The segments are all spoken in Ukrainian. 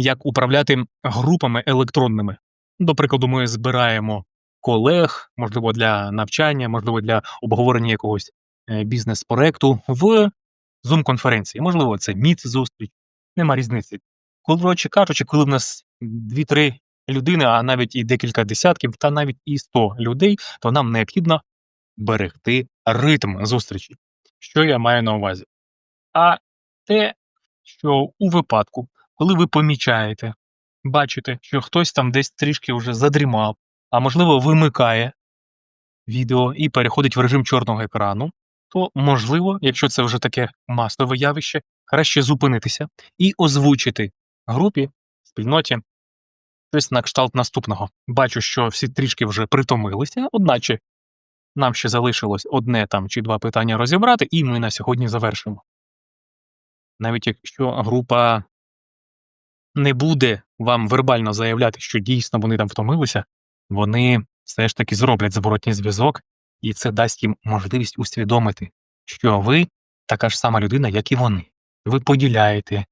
як управляти групами електронними. До прикладу, ми збираємо колег, можливо, для навчання, можливо, для обговорення якогось е, бізнес-проекту в Zoom-конференції. Можливо, це міт зустріч, нема різниці. Коротше кажучи, коли в нас 2-3 людини, а навіть і декілька десятків, та навіть і 100 людей, то нам необхідно берегти ритм зустрічі. Що я маю на увазі? А те, що у випадку, коли ви помічаєте, бачите, що хтось там десь трішки вже задрімав, а можливо вимикає відео і переходить в режим чорного екрану, то можливо, якщо це вже таке масове явище, краще зупинитися і озвучити групі, спільноті щось на кшталт наступного. Бачу, що всі трішки вже притомилися, одначе нам ще залишилось одне там чи два питання розібрати, і ми на сьогодні завершимо. Навіть якщо група не буде вам вербально заявляти, що дійсно вони там втомилися, вони все ж таки зроблять зворотній зв'язок, і це дасть їм можливість усвідомити, що ви така ж сама людина, як і вони. Ви поділяєте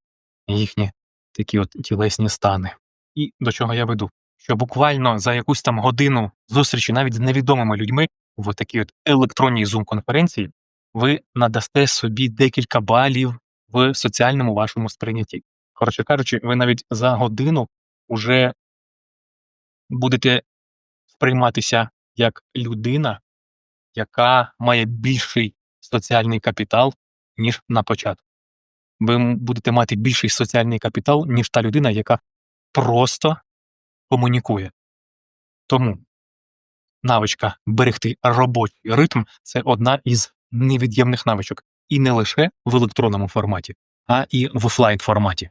їхні такі от тілесні стани. І до чого я веду? Що буквально за якусь там годину зустрічі навіть з невідомими людьми в такій от електронній зум-конференції ви надасте собі декілька балів в соціальному вашому сприйнятті. Коротше кажучи, ви навіть за годину вже будете сприйматися як людина, яка має більший соціальний капітал, ніж на початку. Ви будете мати більший соціальний капітал, ніж та людина, яка просто комунікує. Тому навичка берегти робочий ритм це одна із невід'ємних навичок. І не лише в електронному форматі, а і в офлайн форматі.